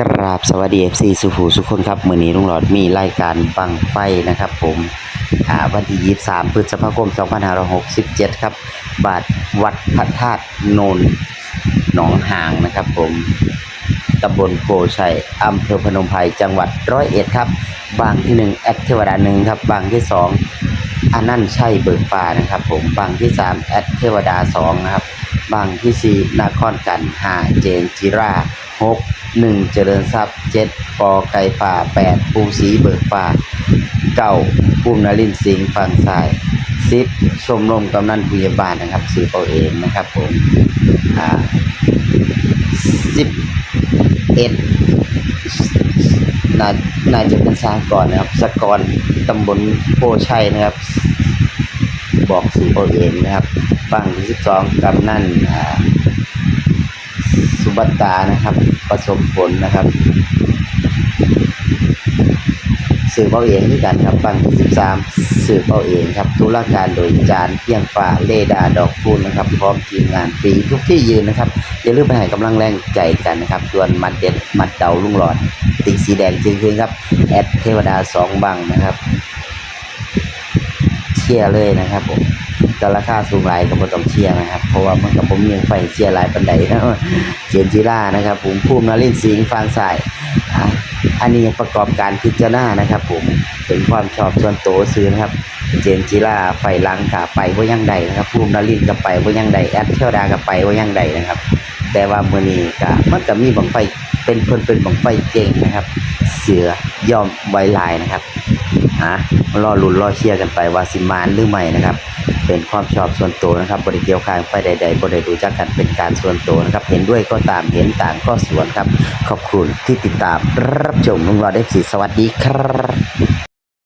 กราบสวัสดี FC สุภูสุขคนครับมือนี้ลุงหลอดมีรายการบังไฟนะครับ ผมวันที่ 23 พฤษภาคม 2567 ครับ บาทวัดพระธาตุโนนหนองหางนะครับ ผมตำบลโพชัยอำเภอพนมไพรจังหวัดร้อยเอ็ดครับ บางที่หนึ่งแอดเทวดาหนึ่งครับ บางที่สองอันนั่นใช่เบิกฟ้านะครับ ผมบางที่สามแอดเทวดาสองนะครับ บางที่สี่นครกันห้าเจนจิราหกหนึ่งเจริญทรัพย์เจ็ดปอไก่ฟ้าแปดภูสีเบิกฟ้าเก้าภูมินรินสิงห์ฝั่งซ้ายสิบชมรมกำนันผู้ใหญ่บ้านนะครับสื่อเอาเองนะครับผมอ่าสิบเอ็ดน่าน่าจะเป็นสากรนะครับสกรตำบลโพชัยนะครับ บอกสื่อเอาเองนะครับ ฟังที่สิบสองกำนันอ่าสุบัตตานะครับ ประสบผลนะครับสืบเอาเองด้วยกันครับฟังที่สิบสามสืบเอาเองครับตุลาการโดยจานเพียงฟ้าเลดาดอกคูณนะครับ พร้อมทีมงานฟรีทุกที่ยืนนะครับอย่าลืมไปให้กำลังแรงใจกันนะครับส่วนมัดเด็ดมัดเดาลุงหลอดตีสีแดงจริงๆครับแอดเทวดาสองบังนะครับเชียร์เลยนะครับผม แต่ราคาสูงหลายก็บ่ต้องเชียร์นะครับ เพราะว่ามันกับผมยังไฟเชียร์หลายปันไดนะเขียนจีล่านะครับ ผมภูมินรินสิงห์ฟางสายอันนี้ประกอบการพิจารณานะครับ ผมเป็นความชอบส่วนตัวซื้อนะครับเจนจีล่าไฟลังกาไปว่ายังใดนะครับภูมินรินกับไปว่ายังใดแอดเทวดากับไปว่ายังใดนะครับ แต่ว่ามื้อนี้ก็มันก็มีบังไฟเป็นเพิ่นเป็นบังไฟเก่งนะครับ เสือยอมไวลายนะครับฮะรอลุนรอเชียร์กันไปว่าสิมานหรือไม่นะครับเป็นความชอบส่วนตัวนะครับบริเกี่ยวข้างไปใดๆบริดูจักกันเป็นการส่วนตัวนะครับ เห็นด้วยก็ตามเห็นต่างก็สวนครับ ขอบคุณที่ติดตามรับชมลุงรอดเอฟซีสวัสดีครับ